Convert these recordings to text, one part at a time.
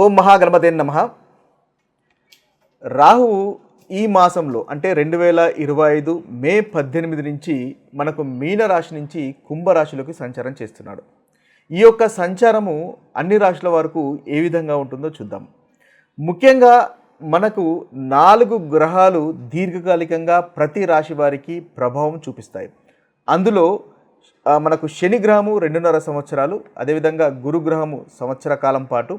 ఓం మహాగణపతే నమ. రాహువు ఈ మాసంలో అంటే రెండు వేల ఇరవై ఐదు మే పద్దెనిమిది నుంచి మనకు మీనరాశి నుంచి కుంభరాశిలోకి సంచారం చేస్తున్నాడు. ఈ యొక్క సంచారము అన్ని రాశుల వరకు ఏ విధంగా ఉంటుందో చూద్దాం. ముఖ్యంగా మనకు నాలుగు గ్రహాలు దీర్ఘకాలికంగా ప్రతి రాశి వారికి ప్రభావం చూపిస్తాయి. అందులో మనకు శని గ్రహము రెండున్నర సంవత్సరాలు అదేవిధంగా గురుగ్రహము సంవత్సర కాలం పాటు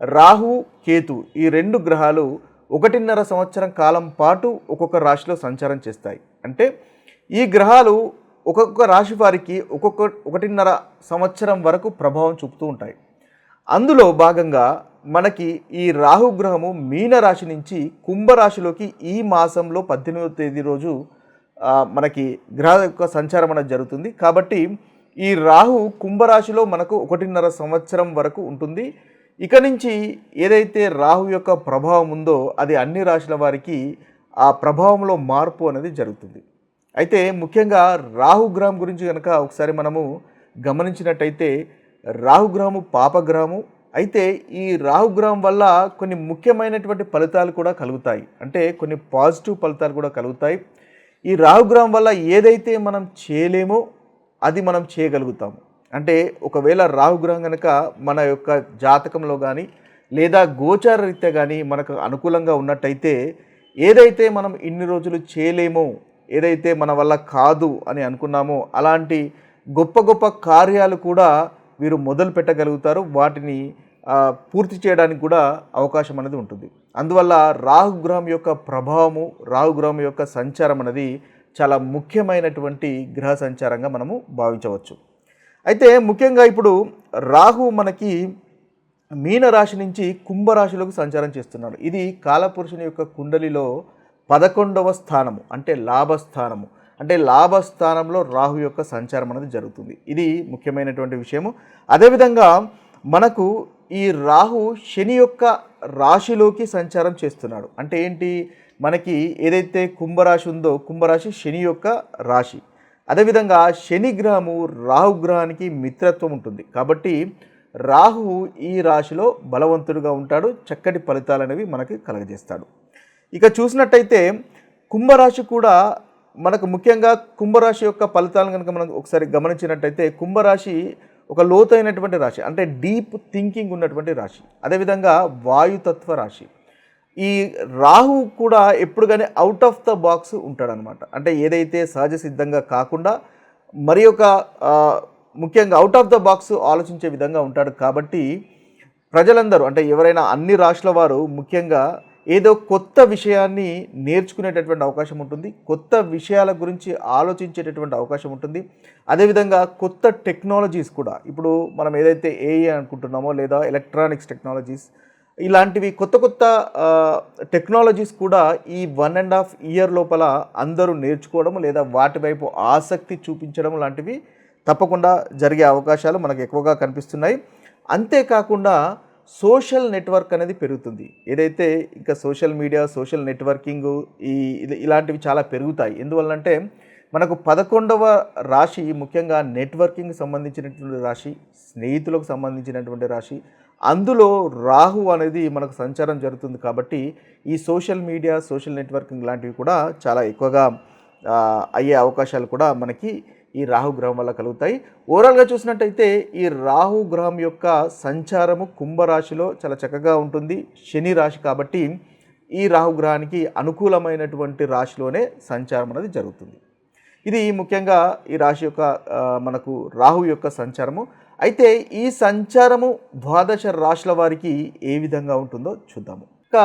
రాహు కేతు ఈ రెండు గ్రహాలు ఒకటిన్నర సంవత్సరం కాలం పాటు ఒక్కొక్క రాశిలో సంచారం చేస్తాయి. అంటే ఈ గ్రహాలు ఒక్కొక్క రాశి వారికి ఒక్కొక్క ఒకటిన్నర సంవత్సరం వరకు ప్రభావం చూపుతూ ఉంటాయి. అందులో భాగంగా మనకి ఈ రాహు గ్రహము మీన రాశి నుంచి కుంభరాశిలోకి ఈ మాసంలో పద్దెనిమిదవ తేదీ రోజు మనకి గ్రహ యొక్క సంచారం అనేది జరుగుతుంది. కాబట్టి ఈ రాహు కుంభరాశిలో మనకు ఒకటిన్నర సంవత్సరం వరకు ఉంటుంది. ఇక నుంచి ఏదైతే రాహు యొక్క ప్రభావం ఉందో అది అన్ని రాశుల వారికి ఆ ప్రభావంలో మార్పు అనేది జరుగుతుంది. అయితే ముఖ్యంగా రాహుగ్రహం గురించి కనుక ఒకసారి మనము గమనించినట్టయితే రాహుగ్రహము పాపగ్రహము అయితే ఈ రాహుగ్రహం వల్ల కొన్ని ముఖ్యమైనటువంటి ఫలితాలు కూడా కలుగుతాయి. అంటే కొన్ని పాజిటివ్ ఫలితాలు కూడా కలుగుతాయి. ఈ రాహుగ్రహం వల్ల ఏదైతే మనం చేయలేమో అది మనం చేయగలుగుతాము. అంటే ఒకవేళ రాహుగ్రహం కనుక మన యొక్క జాతకంలో కానీ లేదా గోచార రీత్యా కానీ మనకు అనుకూలంగా ఉన్నట్టయితే ఏదైతే మనం ఇన్ని రోజులు చేయలేమో ఏదైతే మన వల్ల కాదు అని అనుకున్నామో అలాంటి గొప్ప గొప్ప కార్యాలు కూడా వీరు మొదలు పెట్టగలుగుతారు. వాటిని పూర్తి చేయడానికి కూడా అవకాశం అనేది ఉంటుంది. అందువల్ల రాహుగ్రహం యొక్క ప్రభావము రాహుగ్రహం యొక్క సంచారం అనేది చాలా ముఖ్యమైనటువంటి గ్రహ సంచారంగా మనము భావించవచ్చు. అయితే ముఖ్యంగా ఇప్పుడు రాహు మనకి మీనరాశి నుంచి కుంభరాశిలోకి సంచారం చేస్తున్నాడు ఇది కాలపురుషుని యొక్క కుండలిలో పదకొండవ స్థానము అంటే లాభస్థానము. అంటే లాభస్థానంలో రాహు యొక్క సంచారం అనేది జరుగుతుంది. ఇది ముఖ్యమైనటువంటి విషయము. అదేవిధంగా మనకు ఈ రాహు శని యొక్క రాశిలోకి సంచారం చేస్తున్నాడు. అంటే ఏంటి? మనకి ఏదైతే కుంభరాశి ఉందో కుంభరాశి శని యొక్క రాశి. అదేవిధంగా శనిగ్రహము రాహుగ్రహానికి రాహు మిత్రత్వం ఉంటుంది. కాబట్టి రాహు ఈ రాశిలో బలవంతుడుగా ఉంటాడు చక్కటి ఫలితాలు అనేవి మనకి కలగజేస్తాడు. ఇక చూసినట్టయితే కుంభరాశి కూడా మనకు ముఖ్యంగా కుంభరాశి యొక్క ఫలితాలను కనుక మనం ఒకసారి గమనించినట్టయితే కుంభరాశి ఒక లోతైనటువంటి రాశి అంటే డీప్ థింకింగ్ ఉన్నటువంటి రాశి. అదేవిధంగా వాయుతత్వ రాశి. ఈ రాహు కూడా ఎప్పుడు కానీ అవుట్ ఆఫ్ ద బాక్స్ ఉంటాడనమాట. అంటే ఏదైతే సహజ సిద్ధంగా కాకుండా మరి ఒక ముఖ్యంగా అవుట్ ఆఫ్ ద బాక్స్ ఆలోచించే విధంగా ఉంటాడు కాబట్టి ప్రజలందరూ అంటే ఎవరైనా అన్ని రాష్ట్రాల వారు ముఖ్యంగా ఏదో కొత్త విషయాన్ని నేర్చుకునేటటువంటి అవకాశం ఉంటుంది కొత్త విషయాల గురించి ఆలోచించేటటువంటి అవకాశం ఉంటుంది. అదేవిధంగా కొత్త టెక్నాలజీస్ కూడా ఇప్పుడు మనం ఏదైతే ఏఐ అనుకుంటున్నామో లేదా ఎలక్ట్రానిక్స్ టెక్నాలజీస్ ఇలాంటివి కొత్త కొత్త టెక్నాలజీస్ కూడా ఈ వన్ అండ్ హాఫ్ ఇయర్ లోపల అందరూ నేర్చుకోవడం లేదా వాటి వైపు ఆసక్తి చూపించడం లాంటివి తప్పకుండా జరిగే అవకాశాలు మనకు ఎక్కువగా కనిపిస్తున్నాయి. అంతేకాకుండా సోషల్ నెట్వర్క్ అనేది పెరుగుతుంది. ఏదైతే ఇంకా సోషల్ మీడియా సోషల్ నెట్వర్కింగ్ ఈ ఇలాంటివి చాలా పెరుగుతాయి. ఎందువల్లంటే మనకు పదకొండవ రాశి ముఖ్యంగా నెట్వర్కింగ్ సంబంధించినటువంటి రాశి స్నేహితులకు సంబంధించినటువంటి రాశి అందులో రాహు అనేది మనకు సంచారం జరుగుతుంది కాబట్టి ఈ సోషల్ మీడియా సోషల్ నెట్వర్కింగ్ లాంటివి కూడా చాలా ఎక్కువగా అయ్యే అవకాశాలు కూడా మనకి ఈ రాహు గ్రహం వల్ల కలుగుతాయి. ఓవరాల్గా చూసినట్టయితే ఈ రాహు గ్రహం యొక్క సంచారము కుంభరాశిలో చాలా చక్కగా ఉంటుంది. శని రాశి కాబట్టి ఈ రాహు గ్రహానికి అనుకూలమైనటువంటి రాశిలోనే సంచారం అనేది జరుగుతుంది. ఇది ముఖ్యంగా ఈ రాశి యొక్క మనకు రాహు యొక్క సంచారము. అయితే ఈ సంచారము ద్వాదశ రాశుల వారికి ఏ విధంగా ఉంటుందో చూద్దాము. ఇక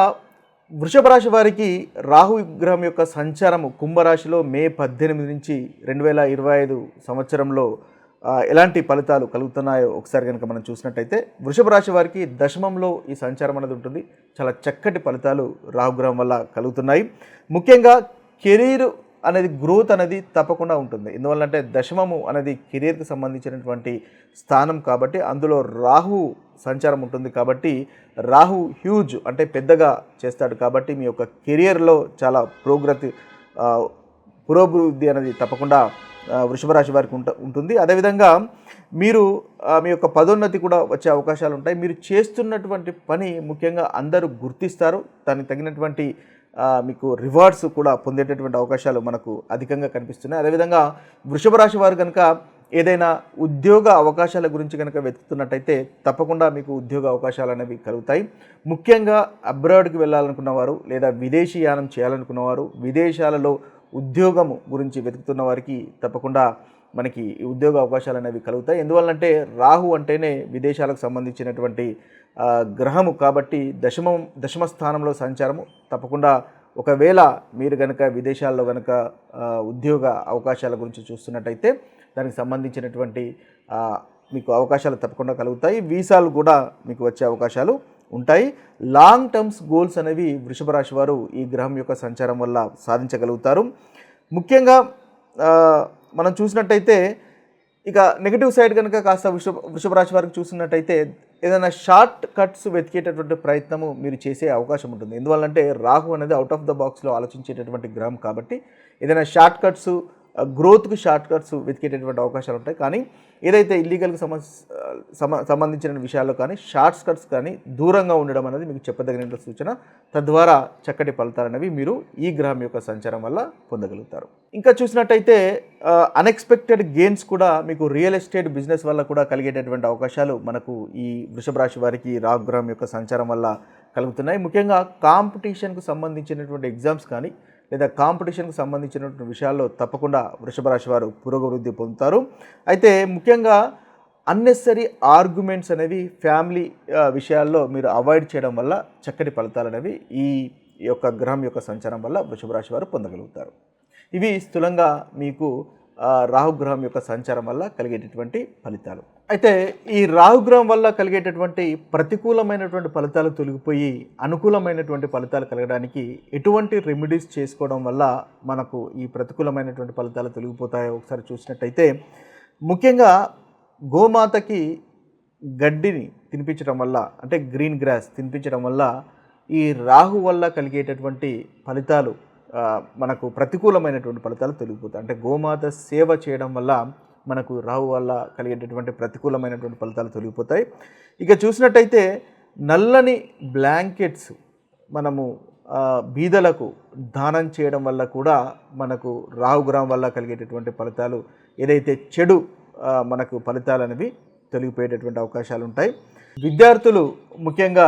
వృషభ రాశి వారికి రాహు గ్రహం యొక్క సంచారము కుంభరాశిలో మే పద్దెనిమిది నుంచి రెండు వేల ఇరవై ఐదు సంవత్సరంలో ఎలాంటి ఫలితాలు కలుగుతున్నాయో ఒకసారి కనుక మనం చూసినట్టయితే వృషభ రాశి వారికి దశమంలో ఈ సంచారం అనేది ఉంటుంది. చాలా చక్కటి ఫలితాలు రాహుగ్రహం వల్ల కలుగుతున్నాయి. ముఖ్యంగా కెరీర్ అనేది గ్రోత్ అనేది తప్పకుండా ఉంటుంది. ఎందువల్లంటే దశమము అనేది కెరీర్కి సంబంధించినటువంటి స్థానం కాబట్టి అందులో రాహు సంచారం ఉంటుంది కాబట్టి రాహు హ్యూజ్ అంటే పెద్దగా చేస్తాడు కాబట్టి మీ యొక్క కెరియర్లో చాలా ప్రోగ్రతి పురోభివృద్ధి అనేది తప్పకుండా వృషభరాశి వారికి ఉంట ఉంటుంది. అదేవిధంగా మీరు మీ యొక్క పదోన్నతి కూడా వచ్చే అవకాశాలు ఉంటాయి. మీరు చేస్తున్నటువంటి పని ముఖ్యంగా అందరూ గుర్తిస్తారు. దానికి తగినటువంటి మీకు రివార్డ్స్ కూడా పొందేటటువంటి అవకాశాలు మనకు అధికంగా కనిపిస్తున్నాయి. అదేవిధంగా వృషభ రాశి వారు కనుక ఏదైనా ఉద్యోగ అవకాశాల గురించి కనుక వెతుకుతున్నట్టయితే తప్పకుండా మీకు ఉద్యోగ అవకాశాలు అనేవి కలుగుతాయి. ముఖ్యంగా అబ్రాడ్కి వెళ్ళాలనుకున్నవారు లేదా విదేశీ యానం చేయాలనుకున్నవారు విదేశాలలో ఉద్యోగం గురించి వెతుకుతున్న వారికి తప్పకుండా మనకి ఉద్యోగ అవకాశాలు అనేవి కలుగుతాయి. ఎందువల్లంటే రాహు అంటేనే విదేశాలకు సంబంధించినటువంటి గ్రహము కాబట్టి దశమం దశమ స్థానంలో సంచారము. తప్పకుండా ఒకవేళ మీరు కనుక విదేశాల్లో కనుక ఉద్యోగ అవకాశాల గురించి చూస్తున్నట్టయితే దానికి సంబంధించినటువంటి మీకు అవకాశాలు తప్పకుండా కలుగుతాయి. వీసాలు కూడా మీకు వచ్చే అవకాశాలు ఉంటాయి. లాంగ్ టర్మ్స్ గోల్స్ అనేవి వృషభ రాశి వారు ఈ గ్రహం యొక్క సంచారం వల్ల సాధించగలుగుతారు. ముఖ్యంగా మనం చూసినట్టయితే ఇక నెగిటివ్ సైడ్ కనుక కాస్త వృషభ వృషభ రాశి వారికి చూసినట్టయితే ఏదైనా షార్ట్ కట్స్ వెతికేటటువంటి ప్రయత్నము మీరు చేసే అవకాశం ఉంటుంది. ఎందువల్లంటే రాహు అనేది అవుట్ ఆఫ్ ద బాక్స్లో ఆలోచించేటటువంటి గ్రహం కాబట్టి ఏదైనా షార్ట్ కట్స్ గ్రోత్కి షార్ట్ కట్స్ వెతికేటటువంటి అవకాశాలు ఉంటాయి. కానీ ఏదైతే ఇల్లీగల్కి సంబంధించిన విషయాల్లో కానీ షార్ట్స్ కట్స్ కానీ దూరంగా ఉండడం అనేది మీకు చెప్పదగిన సూచన. తద్వారా చక్కటి ఫలితాలు అనేవి మీరు ఈ గ్రహం యొక్క సంచారం వల్ల పొందగలుగుతారు. ఇంకా చూసినట్టయితే అన్ఎక్స్పెక్టెడ్ గెయిన్స్ కూడా మీకు రియల్ ఎస్టేట్ బిజినెస్ వల్ల కూడా కలిగేటటువంటి అవకాశాలు మనకు ఈ వృషభ రాశి వారికి రాగ్రహం గ్రహం యొక్క సంచారం వల్ల కలుగుతున్నాయి. ముఖ్యంగా కాంపిటీషన్కు సంబంధించినటువంటి ఎగ్జామ్స్ కానీ లేదా కాంపిటీషన్కు సంబంధించినటువంటి విషయాల్లో తప్పకుండా వృషభ రాశి వారు పురోగవృద్ధి పొందుతారు. అయితే ముఖ్యంగా అన్నెసరీ ఆర్గ్యుమెంట్స్ అనేవి ఫ్యామిలీ విషయాల్లో మీరు అవాయిడ్ చేయడం వల్ల చక్కటి ఫలితాలు అనేవి ఈ యొక్క గ్రహం యొక్క సంచారం వల్ల వృషభ రాశి వారు పొందగలుగుతారు. ఇవి స్థూలంగా మీకు రాహుగ్రహం యొక్క సంచారం వల్ల కలిగేటటువంటి ఫలితాలు. అయితే ఈ రాహుగ్రహం వల్ల కలిగేటటువంటి ప్రతికూలమైనటువంటి ఫలితాలు తొలగిపోయి అనుకూలమైనటువంటి ఫలితాలు కలగడానికి ఎటువంటి రెమెడీస్ చేసుకోవడం వల్ల మనకు ఈ ప్రతికూలమైనటువంటి ఫలితాలు తొలగిపోతాయో ఒకసారి చూసినట్టయితే ముఖ్యంగా గోమాతకి గడ్డిని తినిపించడం వల్ల అంటే గ్రీన్ గ్రాస్ తినిపించడం వల్ల ఈ రాహు వల్ల కలిగేటటువంటి ఫలితాలు మనకు ప్రతికూలమైనటువంటి ఫలితాలు తొలగిపోతాయి. అంటే గోమాత సేవ చేయడం వల్ల మనకు రాహు వల్ల కలిగేటటువంటి ప్రతికూలమైనటువంటి ఫలితాలు తొలగిపోతాయి. ఇక చూసినట్టయితే నల్లని బ్లాంకెట్స్ మనము బీదలకు దానం చేయడం వల్ల కూడా మనకు రాహుగ్రహం వల్ల కలిగేటటువంటి ఫలితాలు ఏదైతే చెడు మనకు ఫలితాలు అనేవి తొలగిపోయేటటువంటి అవకాశాలు ఉంటాయి. విద్యార్థులు ముఖ్యంగా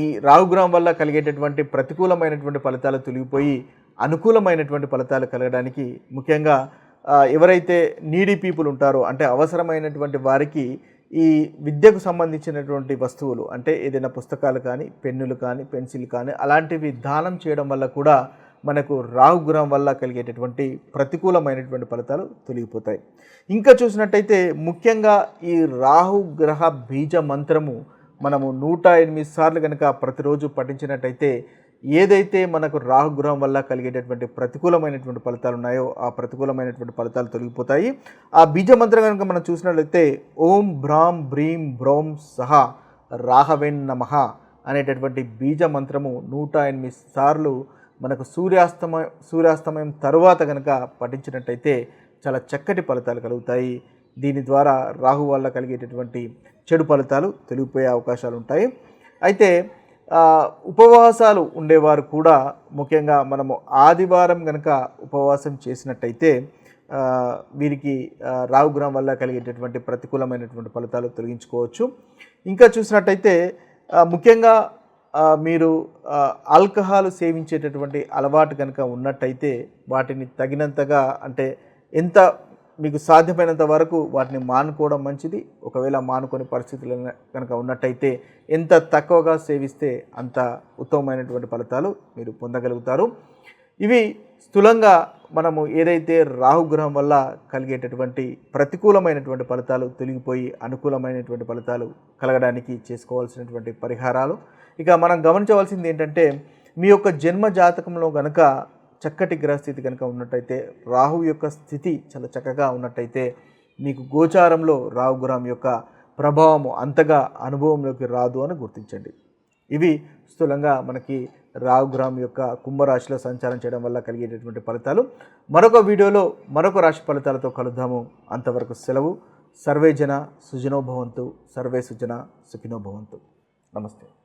ఈ రాహుగ్రహం వల్ల కలిగేటటువంటి ప్రతికూలమైనటువంటి ఫలితాలు తొలగిపోయి అనుకూలమైనటువంటి ఫలితాలు కలగడానికి ముఖ్యంగా ఎవరైతే నీడీ పీపుల్ ఉంటారో అంటే అవసరమైనటువంటి వారికి ఈ విద్యకు సంబంధించినటువంటి వస్తువులు అంటే ఏదైనా పుస్తకాలు కానీ పెన్నులు కానీ పెన్సిల్ కానీ అలాంటివి దానం చేయడం వల్ల కూడా మనకు రాహుగ్రహం వల్ల కలిగేటటువంటి ప్రతికూలమైనటువంటి ఫలితాలు తొలగిపోతాయి. ఇంకా చూసినట్టయితే ముఖ్యంగా ఈ రాహుగ్రహ బీజ మంత్రము మనము నూట ఎనిమిది సార్లు కనుక ప్రతిరోజు పఠించినట్టయితే ఏదైతే మనకు రాహుగ్రహం వల్ల కలిగేటటువంటి ప్రతికూలమైనటువంటి ఫలితాలు ఉన్నాయో ఆ ప్రతికూలమైనటువంటి ఫలితాలు తొలగిపోతాయి. ఆ బీజ మంత్రం కనుక మనం చూసినట్లయితే ఓం భ్రాం భ్రీం బ్రోం సహా రాహవేన్ నమః అనేటటువంటి బీజ మంత్రము నూట ఎనిమిది సార్లు మనకు సూర్యాస్తమయం సూర్యాస్తమయం తరువాత కనుక పఠించినట్టయితే చాలా చక్కటి ఫలితాలు కలుగుతాయి. దీని ద్వారా రాహు వల్ల కలిగేటటువంటి చెడు ఫలితాలు తొలగిపోయే అవకాశాలు ఉంటాయి. అయితే ఉపవాసాలు ఉండేవారు కూడా ముఖ్యంగా మనము ఆదివారం కనుక ఉపవాసం చేసినట్టయితే వీరికి ఆ, రాహుగ్రహం వల్ల కలిగేటటువంటి ప్రతికూలమైనటువంటి ఫలితాలు తొలగించుకోవచ్చు. ఇంకా చూసినట్టయితే ముఖ్యంగా మీరు ఆల్కహాల్ సేవించేటటువంటి అలవాటు కనుక ఉన్నట్టయితే వాటిని తగినంతగా అంటే ఎంత మీకు సాధ్యమైనంత వరకు వాటిని మానుకోవడం మంచిది. ఒకవేళ మానుకొని పరిస్థితులు కనుక ఉన్నట్టయితే ఎంత తక్కువగా సేవిస్తే అంత ఉత్తమమైనటువంటి ఫలితాలు మీరు పొందగలుగుతారు. ఇవి స్థూలంగా మనము ఏదైతే రాహుగ్రహం వల్ల కలిగేటటువంటి ప్రతికూలమైనటువంటి ఫలితాలు తొలగిపోయి అనుకూలమైనటువంటి ఫలితాలు కలగడానికి చేసుకోవాల్సినటువంటి పరిహారాలు. ఇక మనం గమనించవలసింది ఏంటంటే మీ యొక్క జన్మ జాతకంలో గనక చక్కటి గ్రహస్థితి కనుక ఉన్నట్టయితే రాహు యొక్క స్థితి చాలా చక్కగా ఉన్నట్టయితే మీకు గోచారంలో రాహు గ్రహం యొక్క ప్రభావము అంతగా అనుభవంలోకి రాదు అని గుర్తించండి. ఇవి స్థూలంగా మనకి రావుగ్రహం యొక్క కుంభరాశిలో సంచారం చేయడం వల్ల కలిగేటటువంటి ఫలితాలు. మరొక వీడియోలో మరొక రాశి ఫలితాలతో కలుద్దాము. అంతవరకు సెలవు. సర్వే జన సుజనోభవంతు సర్వే సుజన సుఖినోభవంతు నమస్తే.